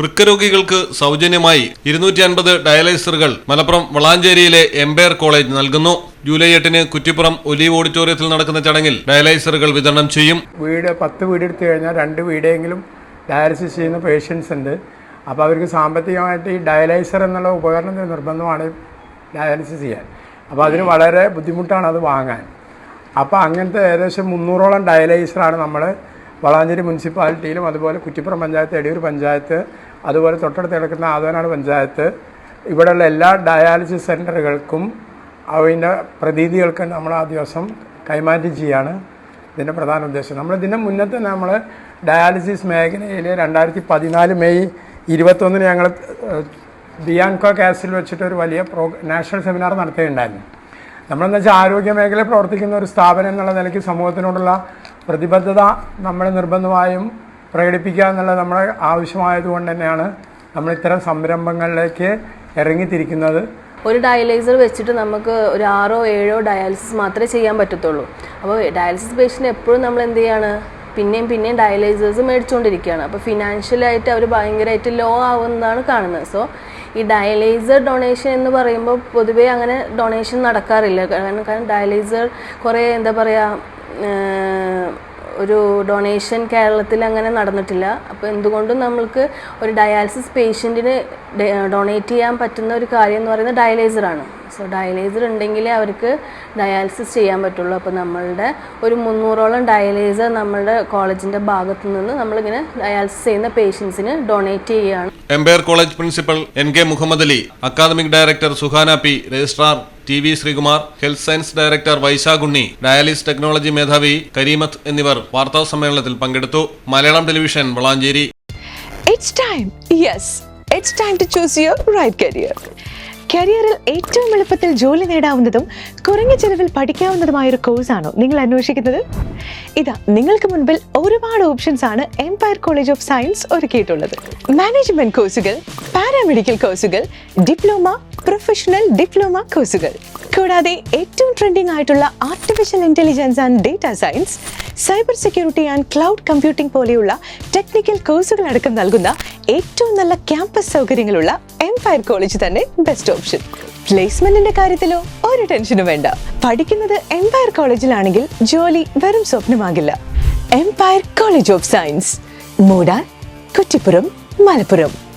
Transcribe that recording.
വൃക്കരോഗികൾക്ക് സൗജന്യമായി ഇരുന്നൂറ്റി അൻപത് ഡയലൈസറുകൾ മലപ്പുറം വളാഞ്ചേരിയിലെ എംപയർ കോളേജ് നൽകുന്നു. ജൂലൈ എട്ടിന് കുറ്റിപ്പുറം ഒലീവ് ഓഡിറ്റോറിയത്തിൽ നടക്കുന്ന ചടങ്ങിൽ ഡയാലൈസറുകൾ വിതരണം ചെയ്യും. വീട് പത്ത് വീട് എടുത്തു കഴിഞ്ഞാൽ രണ്ട് വീടെങ്കിലും ഡയാലിസിസ് ചെയ്യുന്ന പേഷ്യൻസ് ഉണ്ട്. അപ്പോൾ അവർക്ക് സാമ്പത്തികമായിട്ട് ഈ ഡയാലൈസർ എന്നുള്ള ഉപകരണം നിർബന്ധമാണ് ഡയാലിസിസ് ചെയ്യാൻ. അപ്പോൾ അതിന് വളരെ ബുദ്ധിമുട്ടാണ് അത് വാങ്ങാൻ. അപ്പോൾ അങ്ങനത്തെ ഏകദേശം മുന്നൂറോളം ഡയാലൈസറാണ് നമ്മൾ വളാഞ്ചേരി മുനിസിപ്പാലിറ്റിയിലും അതുപോലെ കുറ്റിപ്പുറം പഞ്ചായത്ത് എടിയൂർ പഞ്ചായത്ത് അതുപോലെ തൊട്ടടുത്ത് കിടക്കുന്ന ആദവനാട് പഞ്ചായത്ത് ഇവിടെയുള്ള എല്ലാ ഡയാലിസിസ് സെന്ററുകൾക്കും അതിന്റെ പ്രതീതികൾക്ക് നമ്മൾ ആ ദിവസം കൈമാറ്റം ചെയ്യാണ്. ഇതിന്റെ പ്രധാന ഉദ്ദേശം. നമ്മൾ ഇതിന്റെ മുന്നത്തെ നമ്മൾ ഡയാലിസിസ് മേഖലയിൽ രണ്ടായിരത്തി പതിനാല് മെയ് ഇരുപത്തൊന്നിന് ഞങ്ങൾ ബിയാൻകോ കാസിൽ വെച്ചിട്ട് ഒരു വലിയ പ്രോ നാഷണൽ സെമിനാർ നടത്തുകയുണ്ടായിരുന്നു. നമ്മളെന്ന് വെച്ചാൽ ആരോഗ്യ മേഖലയിൽ പ്രവർത്തിക്കുന്ന ഒരു സ്ഥാപനം എന്നുള്ള നിലയ്ക്ക് സമൂഹത്തിനോടുള്ള പ്രതിബദ്ധത നമ്മൾ നിർബന്ധമായും പ്രകടിപ്പിക്കുക എന്നുള്ളത് നമ്മുടെ ആവശ്യമായതുകൊണ്ട് തന്നെയാണ് നമ്മൾ ഇത്തരം സംരംഭങ്ങളിലേക്ക് ഇറങ്ങിത്തിരിക്കുന്നത്. ഒരു ഡയലൈസർ വെച്ചിട്ട് നമുക്ക് ഒരു ആറോ ഏഴോ ഡയാലിസിസ് മാത്രമേ ചെയ്യാൻ പറ്റത്തുള്ളൂ. അപ്പോൾ ഡയാലിസിസ് പേഷ്യന്റ് എപ്പോഴും നമ്മൾ എന്ത് ചെയ്യാണ്? പിന്നെയും പിന്നെയും ഡയലൈസേഴ്സ് മേടിച്ചുകൊണ്ടിരിക്കുകയാണ്. അപ്പോൾ ഫിനാൻഷ്യലായിട്ട് അവർ ഭയങ്കരമായിട്ട് ലോ ആവുന്നതാണ് കാണുന്നത്. സോ ഈ ഡയലൈസർ ഡൊണേഷൻ എന്ന് പറയുമ്പോൾ പൊതുവേ അങ്ങനെ ഡൊണേഷൻ നടക്കാറില്ല. കാരണം കാരണം ഡയലൈസർ കുറേ എന്താ പറയുക ഒരു ഡൊണേഷൻ കേരളത്തിൽ അങ്ങനെ നടന്നിട്ടില്ല. അപ്പോൾ എന്തുകൊണ്ടും നമ്മൾക്ക് ഒരു ഡയാലിസിസ് പേഷ്യന്റിന് ഡൊണേറ്റ് ചെയ്യാൻ പറ്റുന്ന ഒരു കാര്യം എന്ന് പറയുന്നത് ഡയലൈസറാണ് സോ ഡയലൈസർ ഉണ്ടെങ്കിലേ അവർക്ക് ഡയാലിസിസ് ചെയ്യാൻ പറ്റുള്ളൂ. അപ്പോൾ നമ്മളുടെ ഒരു മുന്നൂറോളം ഡയലൈസർ നമ്മളുടെ കോളേജിന്റെ ഭാഗത്തു നിന്ന് നമ്മളിങ്ങനെ ഡയാലിസിസ് ചെയ്യുന്ന പേഷ്യൻസിന് ഡൊണേറ്റ് ചെയ്യുകയാണ്. Empire college principal N K Muhammad Ali academic director Suhana P registrar T V Sreekumar health science director Vaisakhunni dialysis technology മേധാവി കരീമത്ത് എന്നിവർ വാർത്താ സമ്മേളനത്തിൽ പങ്കെടുത്തു. Malayalam television Valanchery. It's time. Yes, it's time to choose your right career. കരിയറിൽ ഏറ്റവും എളുപ്പത്തിൽ ജോലി നേടാവുന്നതും കുറഞ്ഞ ചെലവിൽ പഠിക്കാവുന്നതുമായ ഒരു കോഴ്സാണോ നിങ്ങൾ അന്വേഷിക്കുന്നത്? ഇതാ നിങ്ങൾക്ക് മുൻപിൽ ഒരുപാട് ഓപ്ഷൻസ് ആണ് എംപയർ കോളേജ് ഓഫ് സയൻസ് ഒരുക്കിയിട്ടുള്ളത്. മാനേജ്മെന്റ് കോഴ്സുകൾ പാരാമെഡിക്കൽ കോഴ്സുകൾ ഡിപ്ലോമ പ്രൊഫഷണൽ ഡിപ്ലോമ കോഴ്സുകൾ. കൂടാതെ ഏറ്റവും ട്രെൻഡിംഗ് ആയിട്ടുള്ള artificial intelligence and data science cyber security and cloud computing പോലെയുള്ള ടെക്നിക്കൽ കോഴ്സുകൾ അടക്കം നൽകുന്ന ഏറ്റവും നല്ല ക്യാമ്പസ് സൗകര്യങ്ങളുള്ള എംപയർ കോളേജ് തന്നെ ബെസ്റ്റ് ഓപ്ഷൻ പ്ലേസ്മെന്റിന്റെ കാര്യത്തിലോ ഒരു ടെൻഷനും വേണ്ട. പഠിക്കുന്നത് എംപയർ കോളേജിലാണെങ്കിൽ ജോലി വെറും സ്വപ്നമാകില്ല. എംപയർ കോളേജ് ഓഫ് സയൻസ് മൂടാൻ കുറ്റിപ്പുറം മലപ്പുറം.